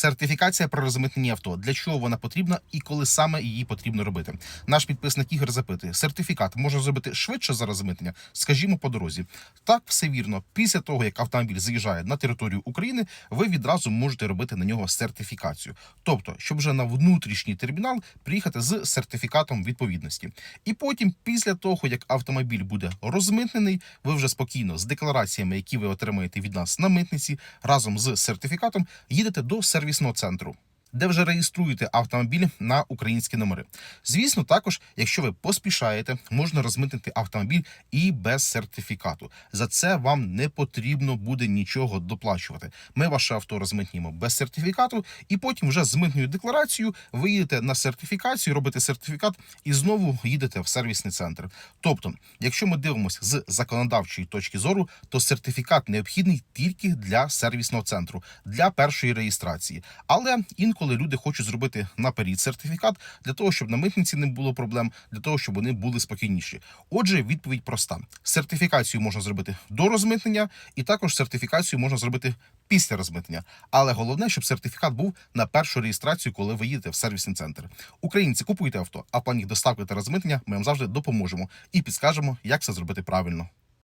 Сертифікація про розмитнення авто. Для чого вона потрібна і коли саме її потрібно робити? Наш підписник Ігор запитує: сертифікат можна зробити швидше за розмитнення, скажімо, по дорозі. Так, все вірно. Після того, як автомобіль заїжджає на територію України, ви відразу можете робити на нього сертифікацію. Тобто, щоб вже на внутрішній термінал приїхати з сертифікатом відповідності. І потім, після того, як автомобіль буде розмитнений, ви вже спокійно з деклараціями, які ви отримаєте від нас на митниці, разом з сертифікатом їдете до serwisno centrų Де вже реєструєте автомобіль на українські номери. Звісно, також, якщо ви поспішаєте, можна розмитнити автомобіль і без сертифікату. За це вам не потрібно буде нічого доплачувати. Ми ваше авто розмитніємо без сертифікату, і потім вже з митною декларацією ви їдете на сертифікацію, робите сертифікат і знову їдете в сервісний центр. Тобто, якщо ми дивимося з законодавчої точки зору, то сертифікат необхідний тільки для сервісного центру для першої реєстрації. Але інколи люди хочуть зробити наперед сертифікат для того, щоб на митниці не було проблем, для того, щоб вони були спокійніші. Отже, відповідь проста: сертифікацію можна зробити до розмитнення, і також сертифікацію можна зробити після розмитнення. Але головне, щоб сертифікат був на першу реєстрацію, коли ви їдете в сервісний центр. Українці купуйте авто, а в плані доставки та розмитнення ми вам завжди допоможемо і підскажемо, як це зробити правильно.